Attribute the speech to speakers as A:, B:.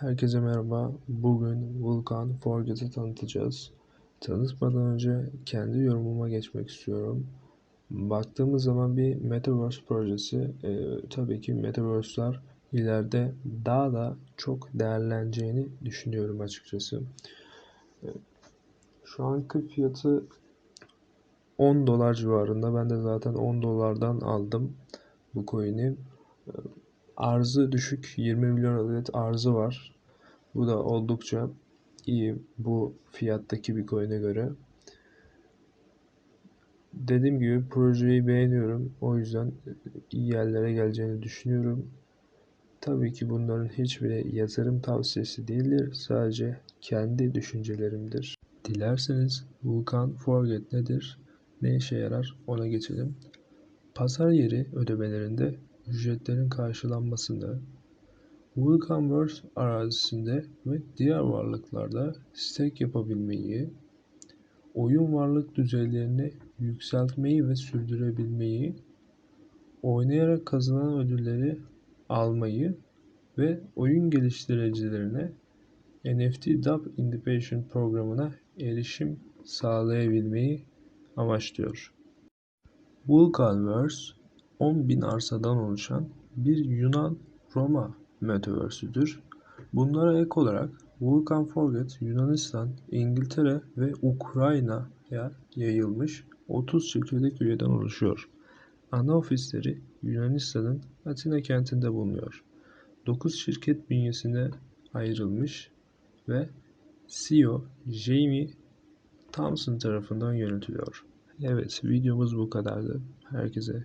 A: Herkese merhaba. Bugün Vulkan Forget'i tanıtacağız. Tanıtmadan önce kendi yorumuma geçmek istiyorum. Baktığımız zaman bir Metaverse projesi. E, tabii ki Metaverse'lar ileride daha da çok değerleneceğini düşünüyorum açıkçası. E, şu anki fiyatı 10 dolar civarında. Ben de zaten 10 dolardan aldım bu coin'i. E, arzı düşük 20 milyon adet arzı var. Bu da oldukça iyi bu fiyattaki bir coin'e göre. Dediğim gibi projeyi beğeniyorum. O yüzden iyi yerlere geleceğini düşünüyorum. Tabii ki bunların hiçbiri yatırım tavsiyesi değildir. Sadece kendi düşüncelerimdir. Dilerseniz Vulkan Forget nedir? Ne işe yarar? Ona geçelim. Pazar yeri ödemelerinde ücretlerin karşılanmasında, Vulcanverse arazisinde ve diğer varlıklarda stake yapabilmeyi, oyun varlık düzeylerini yükseltmeyi ve sürdürebilmeyi, oynayarak kazanan ödülleri almayı ve oyun geliştiricilerine NFT Dub Indipation programına erişim sağlayabilmeyi amaçlıyor. Vulcanverse 10.000 arsadan oluşan bir Yunan-Roma metaverse'üdür. Bunlara ek olarak Vulcan Forget Yunanistan, İngiltere ve Ukrayna'ya yayılmış 30 çekirdek üyeden oluşuyor. Ana ofisleri Yunanistan'ın Atina kentinde bulunuyor. 9 şirket bünyesine ayrılmış ve CEO Jamie Thompson tarafından yönetiliyor. Evet videomuz bu kadardı. Herkese